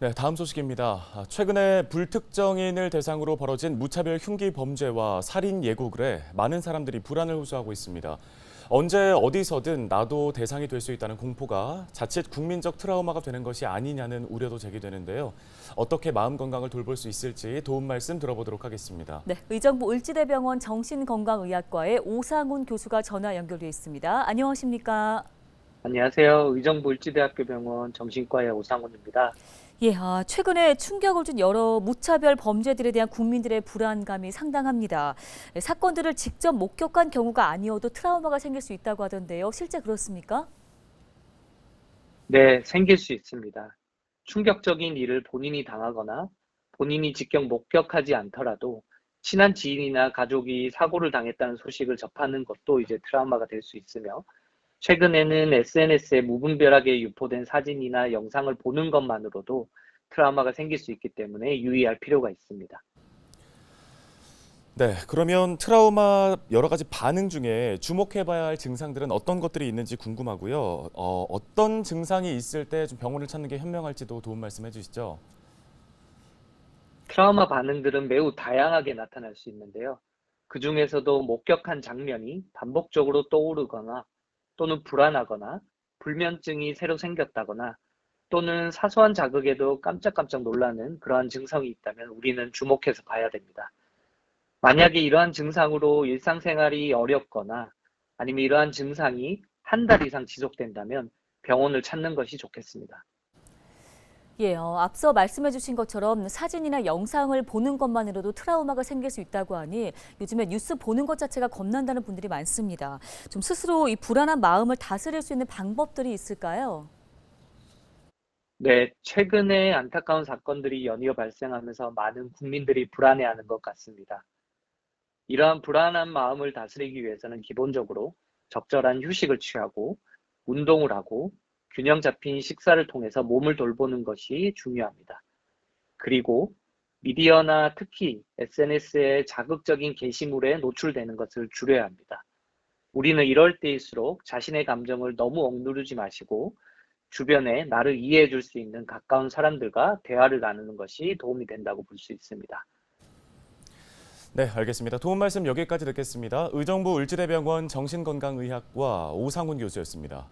네, 다음 소식입니다. 아, 최근에 불특정인을 대상으로 벌어진 무차별 흉기 범죄와 살인 예고글에 많은 사람들이 불안을 호소하고 있습니다. 언제 어디서든 나도 대상이 될 수 있다는 공포가 자칫 국민적 트라우마가 되는 것이 아니냐는 우려도 제기되는데요. 어떻게 마음 건강을 돌볼 수 있을지 도움 말씀 들어보도록 하겠습니다. 네, 의정부 을지대병원 정신건강의학과의 오상훈 교수가 전화 연결돼 있습니다. 안녕하십니까? 안녕하세요. 의정부 을지대학교 병원 정신과의 오상훈입니다. 예, 아, 최근에 충격을 준 여러 무차별 범죄들에 대한 국민들의 불안감이 상당합니다. 예, 사건들을 직접 목격한 경우가 아니어도 트라우마가 생길 수 있다고 하던데요. 실제 그렇습니까? 네, 생길 수 있습니다. 충격적인 일을 본인이 당하거나 본인이 직접 목격하지 않더라도 친한 지인이나 가족이 사고를 당했다는 소식을 접하는 것도 이제 트라우마가 될 수 있으며 최근에는 SNS에 무분별하게 유포된 사진이나 영상을 보는 것만으로도 트라우마가 생길 수 있기 때문에 유의할 필요가 있습니다. 네, 그러면 트라우마 여러 가지 반응 중에 주목해봐야 할 증상들은 어떤 것들이 있는지 궁금하고요. 어, 어떤 증상이 있을 때 좀 병원을 찾는 게 현명할지도 도움 말씀해 주시죠. 트라우마 반응들은 매우 다양하게 나타날 수 있는데요. 그 중에서도 목격한 장면이 반복적으로 떠오르거나 또는 불안하거나 불면증이 새로 생겼다거나 또는 사소한 자극에도 깜짝깜짝 놀라는 그러한 증상이 있다면 우리는 주목해서 봐야 됩니다. 만약에 이러한 증상으로 일상생활이 어렵거나 아니면 이러한 증상이 한 달 이상 지속된다면 병원을 찾는 것이 좋겠습니다. 예, 어, 앞서 말씀해 주신 것처럼 사진이나 영상을 보는 것만으로도 트라우마가 생길 수 있다고 하니 요즘에 뉴스 보는 것 자체가 겁난다는 분들이 많습니다. 좀 스스로 이 불안한 마음을 다스릴 수 있는 방법들이 있을까요? 네, 최근에 안타까운 사건들이 연이어 발생하면서 많은 국민들이 불안해하는 것 같습니다. 이러한 불안한 마음을 다스리기 위해서는 기본적으로 적절한 휴식을 취하고 운동을 하고 균형 잡힌 식사를 통해서 몸을 돌보는 것이 중요합니다. 그리고 미디어나 특히 SNS의 자극적인 게시물에 노출되는 것을 줄여야 합니다. 우리는 이럴 때일수록 자신의 감정을 너무 억누르지 마시고 주변에 나를 이해해 줄 수 있는 가까운 사람들과 대화를 나누는 것이 도움이 된다고 볼 수 있습니다. 네, 알겠습니다. 도움 말씀 여기까지 듣겠습니다. 의정부 을지대병원 정신건강의학과 오상훈 교수였습니다.